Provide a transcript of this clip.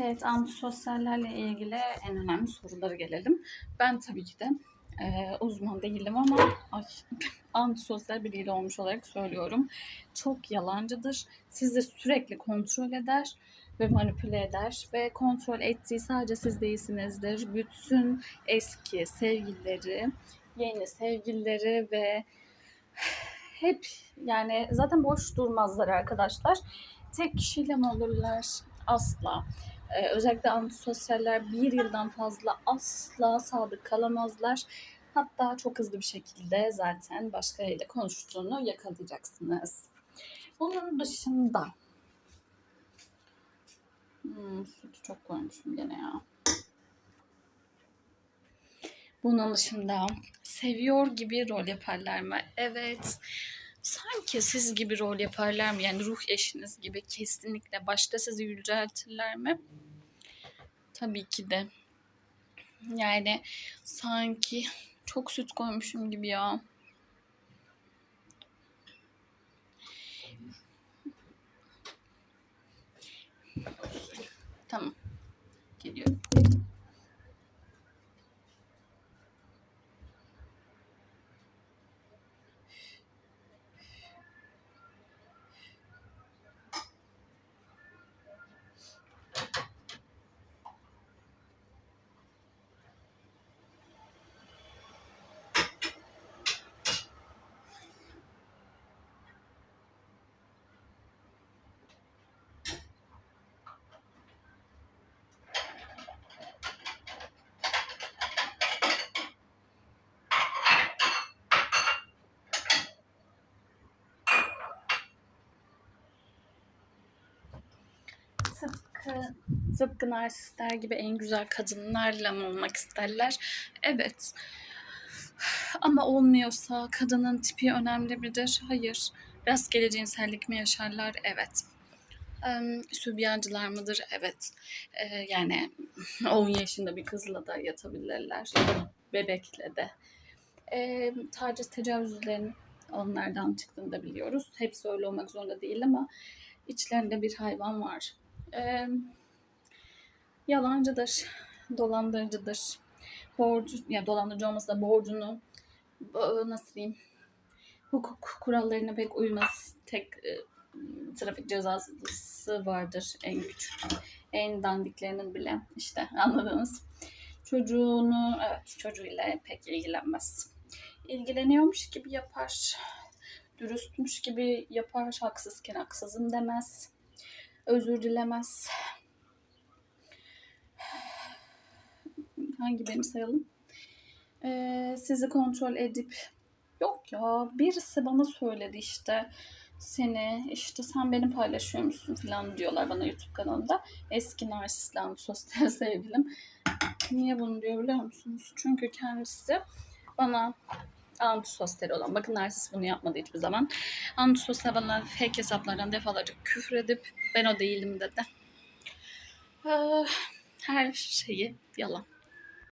Evet, antisosyallerle ilgili en önemli sorulara gelelim. Ben tabii ki de e, uzman değilim ama ay, antisosyal biriyle olmuş olarak söylüyorum. Çok yalancıdır. Sizi sürekli kontrol eder ve manipüle eder ve kontrol ettiği sadece siz değilsinizdir. Bütün eski sevgilileri, yeni sevgilileri ve hep yani zaten boş durmazlar arkadaşlar. Tek kişiyle mi olurlar? Asla. Ee, özellikle antisosyaller bir yıldan fazla asla sadık kalamazlar. Hatta çok hızlı bir şekilde zaten başkalarıyla konuştuğunu yakalayacaksınız. Bunun dışında hmm, sütü çok koymuşum gene ya. Bunun dışında seviyor gibi rol yaparlar mı? Evet. Sanki siz gibi rol yaparlar mı? Yani ruh eşiniz gibi kesinlikle. Başta sizi yüceltirler mi? Tabii ki de. Yani sanki çok süt koymuşum gibi ya. Tamam. Geliyorum. Tıpkı, tıpkı narsistler gibi en güzel kadınlarla mı olmak isterler? Evet. Ama olmuyorsa kadının tipi önemli midir? Hayır. Rastgele cinsellik mi yaşarlar? Evet. Ee, sübyancılar mıdır? Evet. Ee, yani 10 yaşında bir kızla da yatabilirler. Bebekle de. Ee, taciz tecavüzlerin onlardan çıktığını da biliyoruz. Hepsi öyle olmak zorunda değil ama içlerinde bir hayvan var. Ee, yalancıdır, dolandırıcıdır. Borcu, ya dolandırıcı olmasa da borcunu nasıl diyeyim hukuk kurallarına pek uymaz. Tek e, trafik cezası vardır en küçük. En dandiklerinin bile işte anladınız. Çocuğunu evet çocuğuyla pek ilgilenmez. İlgileniyormuş gibi yapar. Dürüstmüş gibi yapar. Haksızken haksızım demez. Özür dilemez. Hangi birini sayalım? Ee, sizi kontrol edip yok ya birisi bana söyledi işte seni işte sen beni paylaşıyormuşsun falan diyorlar bana YouTube kanalında. Eski narsistli sosyal sevgilim. Niye bunu diyor biliyor musunuz? Çünkü kendisi bana antisosyal olan. Bakın narsist bunu yapmadı hiçbir zaman. Antisosyal bana fake hesaplardan defalarca küfür edip ben o değilim dedi. Ee, Her şeyi yalan.